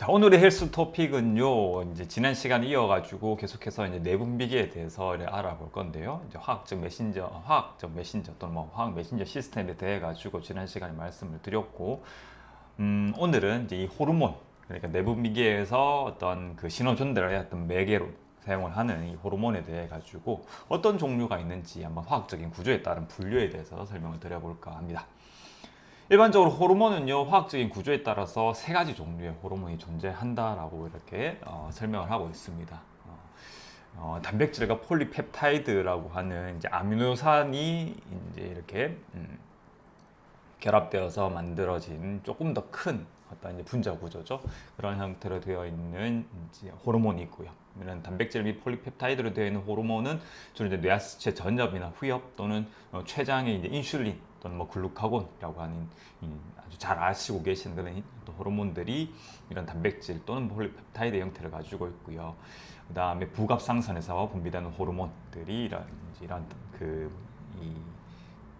자, 오늘의 헬스 토픽은요, 이제 지난 시간 이어가지고 계속해서 이제 내분비계에 대해서 알아볼 건데요. 이제 화학적 메신저, 화학적 메신저 또는 뭐 화학 메신저 시스템에 대해 가지고 지난 시간에 말씀을 드렸고, 음, 오늘은 이제 이 호르몬, 그러니까 내분비계에서 어떤 그 신호 전달을 했던 매개로 사용을 하는 이 호르몬에 대해 가지고 어떤 종류가 있는지 한번 화학적인 구조에 따른 분류에 대해서 설명을 드려볼까 합니다. 일반적으로 호르몬은요 화학적인 구조에 따라서 세 가지 종류의 호르몬이 존재한다라고 이렇게 어, 설명을 하고 있습니다. 어, 어, 단백질과 폴리펩타이드라고 하는 이제 아미노산이 이제 이렇게 음, 결합되어서 만들어진 조금 더 큰 어떤 이제 분자 구조죠. 그런 형태로 되어 있는 이제 호르몬이 있고요. 이런 단백질 및 폴리펩타이드로 되어 있는 호르몬은 주로 이제 뇌하수체 전엽이나 후엽 또는 어, 췌장의 이제 인슐린 또는 뭐 글루카곤이라고 하는 이 아주 잘 아시고 계시는 그런 히- 또 호르몬들이 이런 단백질 또는 폴리펩타이드 형태를 가지고 있고요. 그 다음에 부갑상선에서 분비되는 호르몬들이 이런 이런 그이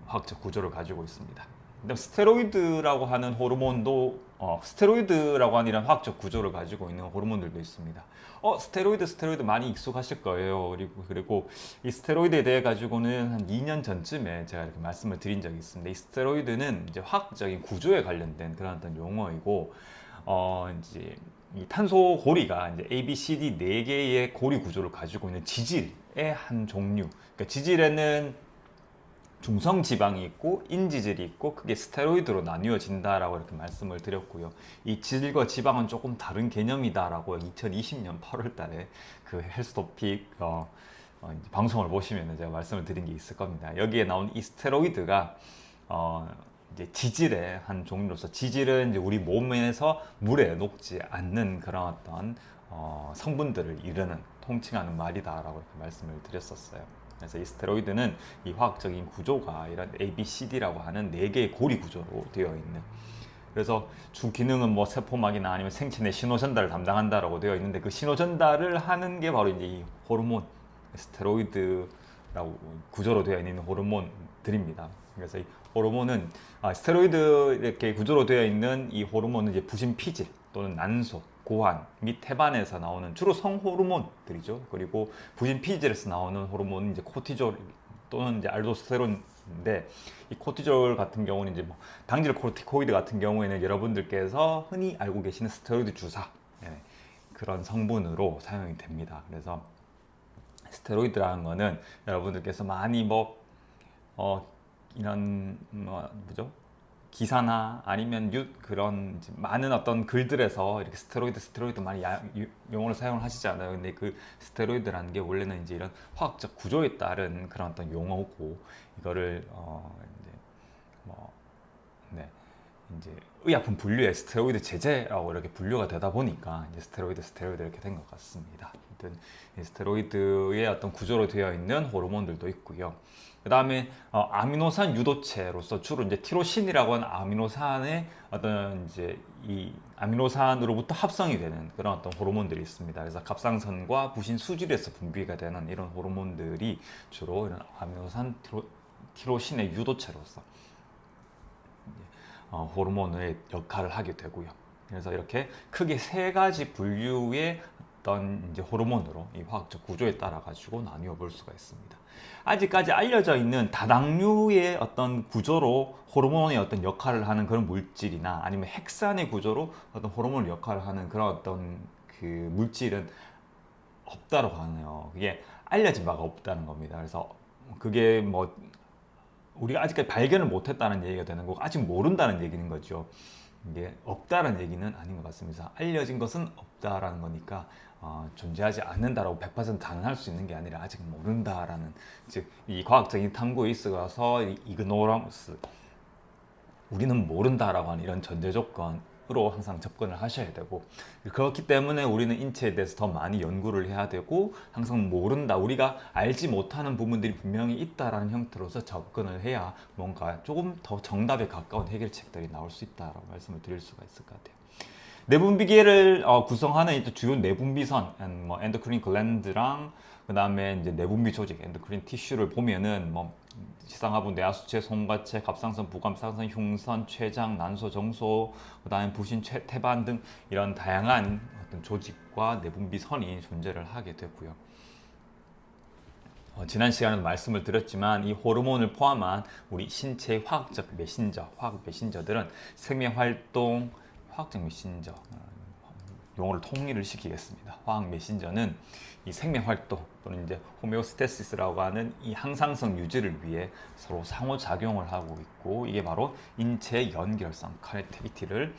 화학적 구조를 가지고 있습니다. 그다음 스테로이드라고 하는 호르몬도 어, 스테로이드라고 하는 이런 화학적 구조를 가지고 있는 호르몬들도 있습니다. 어, 스테로이드, 스테로이드 많이 익숙하실 거예요. 그리고 그리고 이 스테로이드에 대해 가지고는 한 2년 전쯤에 제가 이렇게 말씀을 드린 적이 있습니다. 이 스테로이드는 이제 화학적인 구조에 관련된 그런 어떤 용어이고, 어, 이제 이 탄소 고리가 이제 A, B, C, D 네 개의 고리 구조를 가지고 있는 지질의 한 종류. 그러니까 지질에는 중성 지방이 있고 인지질이 있고 그게 스테로이드로 나뉘어진다라고 이렇게 말씀을 드렸고요. 이 지질과 지방은 조금 다른 개념이다라고 2020년 8월달에 그 헬스토픽 어, 어, 방송을 보시면 제가 말씀을 드린 게 있을 겁니다. 여기에 나온 이 스테로이드가 어, 이제 지질의 한 종류로서 지질은 이제 우리 몸에서 물에 녹지 않는 그런 어떤 어, 성분들을 이르는 통칭하는 말이다라고 이렇게 말씀을 드렸었어요. 그래서 이 스테로이드는 이 화학적인 구조가 이런 A, B, C, D라고 하는 네 개의 고리 구조로 되어 있는. 그래서 주 기능은 뭐 세포막이나 아니면 생체 내 신호 전달을 담당한다라고 되어 있는데 그 신호 전달을 하는 게 바로 이제 이 호르몬 스테로이드라고 구조로 되어 있는 호르몬들입니다. 그래서 이 호르몬은 아, 스테로이드 이렇게 구조로 되어 있는 이 호르몬은 이제 부신 피질 또는 난소, 고환 및 태반에서 나오는 주로 성호르몬들이죠. 그리고 부신 피질에서 나오는 호르몬은 이제 코티졸 또는 이제 알도스테론인데 이 코티졸 같은 경우는 이제 뭐 당질 코르티코이드 같은 경우에는 여러분들께서 흔히 알고 계시는 스테로이드 주사 예, 그런 성분으로 사용이 됩니다. 그래서 스테로이드라는 거는 여러분들께서 많이 뭐 어, 이런 뭐 뭐죠? 기사나 아니면 유, 그런 많은 어떤 글들에서 이렇게 스테로이드 스테로이드 많이 야- 유- 용어를 사용을 하시잖아요. 근데 그 스테로이드라는 게 원래는 이제 이런 화학적 구조에 따른 그런 어떤 용어고 이거를 어 이제 뭐 네. 이제 의약품 분류에 스테로이드 제제라고 이렇게 분류가 되다 보니까 이제 스테로이드 스테로이드 이렇게 된 것 같습니다. 이 스테로이드의 어떤 구조로 되어 있는 호르몬들도 있고요. 그 다음에 어, 아미노산 유도체로서 주로 이제 티로신이라고 하는 아미노산의 어떤 이제 이 아미노산으로부터 합성이 되는 그런 어떤 호르몬들이 있습니다. 그래서 갑상선과 부신 수질에서 분비가 되는 이런 호르몬들이 주로 이런 아미노산 티로, 티로신의 유도체로서 어, 호르몬의 역할을 하게 되고요. 그래서 이렇게 크게 세 가지 분류의 어떤 이제 호르몬으로 이 화학적 구조에 따라 가지고 나뉘어 볼 수가 있습니다. 아직까지 알려져 있는 다당류의 어떤 구조로 호르몬의 어떤 역할을 하는 그런 물질이나 아니면 핵산의 구조로 어떤 호르몬 역할을 하는 그런 어떤 그 물질은 없다고 하네요. 그게 알려진 바가 없다는 겁니다. 그래서 그게 뭐 우리가 아직까지 발견을 못했다는 얘기가 되는 거고 아직 모른다는 얘기는 거죠. 이게 없다는 얘기는 아닌 것 같습니다. 알려진 것은 없다라는 거니까 어, 존재하지 않는다라고 100% 단언할 수 있는 게 아니라 아직 모른다라는 즉 이 과학적인 탐구에 있어서 이 이그노러스 우리는 모른다라고 하는 이런 전제 조건 으로 항상 접근을 하셔야 되고 그렇기 때문에 우리는 인체에 대해서 더 많이 연구를 해야 되고 항상 모른다 우리가 알지 못하는 부분들이 분명히 있다라는 형태로서 접근을 해야 뭔가 조금 더 정답에 가까운 해결책들이 나올 수 있다라고 말씀을 드릴 수가 있을 것 같아요. 내분비계를 어, 구성하는 주요 내분비선, 음, 뭐 엔도크린 글랜드랑 그 다음에 이제 내분비 조직, 엔도크린 티슈를 보면은 뭐 지상하부 내하수체, 송과체, 갑상선, 부감상선, 흉선, 췌장, 난소, 정소, 그다음에 부신, 체, 태반 등 이런 다양한 어떤 조직과 내분비 선이 존재를 하게 되고요. 어, 지난 시간에도 말씀을 드렸지만 이 호르몬을 포함한 우리 신체의 화학적 메신저, 화학 메신저들은 생명 활동, 화학적 메신저 어, 용어를 통일을 시키겠습니다. 화학 메신저는 이 생명 활동 또는 이제 호메오스테시스라고 하는 이 항상성 유지를 위해 서로 상호 작용을 하고 있고 이게 바로 인체 연결성 커넥티비티를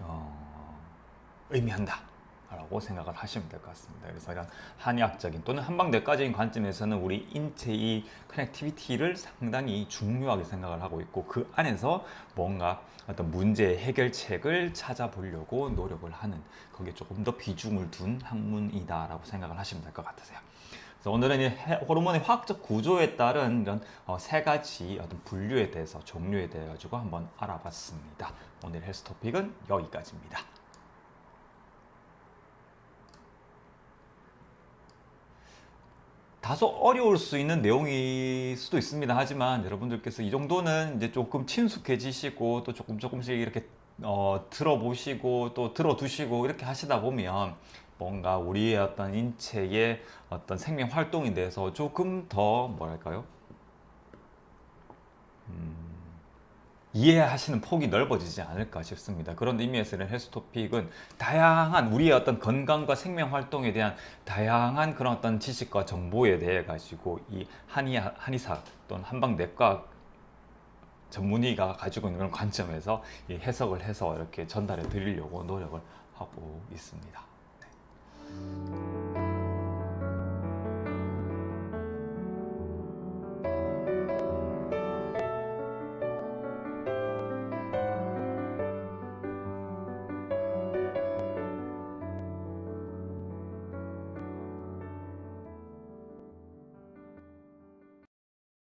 어, 의미한다. 라고 생각을 하시면 될 것 같습니다. 그래서 이런 한의학적인 또는 한방내과적인 관점에서는 우리 인체의 커넥티비티를 상당히 중요하게 생각을 하고 있고 그 안에서 뭔가 어떤 문제 해결책을 찾아보려고 노력을 하는 거기에 조금 더 비중을 둔 학문이다라고 생각을 하시면 될 것 같으세요. 그래서 오늘은 이 해- 호르몬의 화학적 구조에 따른 이런 어, 세 가지 어떤 분류에 대해서 종류에 대해 가지고 한번 알아봤습니다. 오늘 헬스 토픽은 여기까지입니다. 다소 어려울 수 있는 내용일 수도 있습니다. 하지만 여러분들께서 이 정도는 이제 조금 친숙해지시고 또 조금 조금씩 이렇게 어, 들어보시고 또 들어두시고 이렇게 하시다 보면 뭔가 우리의 어떤 인체의 어떤 생명 활동에 대해서 조금 더 뭐랄까요? 음, 이해하시는 폭이 넓어지지 않을까 싶습니다. 그런 의미에서는 헬스 토픽은 다양한 우리의 어떤 건강과 생명 활동에 대한 다양한 그런 어떤 지식과 정보에 대해 가지고 이 한의 한의사 또는 한방내과 전문의가 가지고 있는 그런 관점에서 이 해석을 해서 이렇게 전달해 드리려고 노력을 하고 있습니다. 네.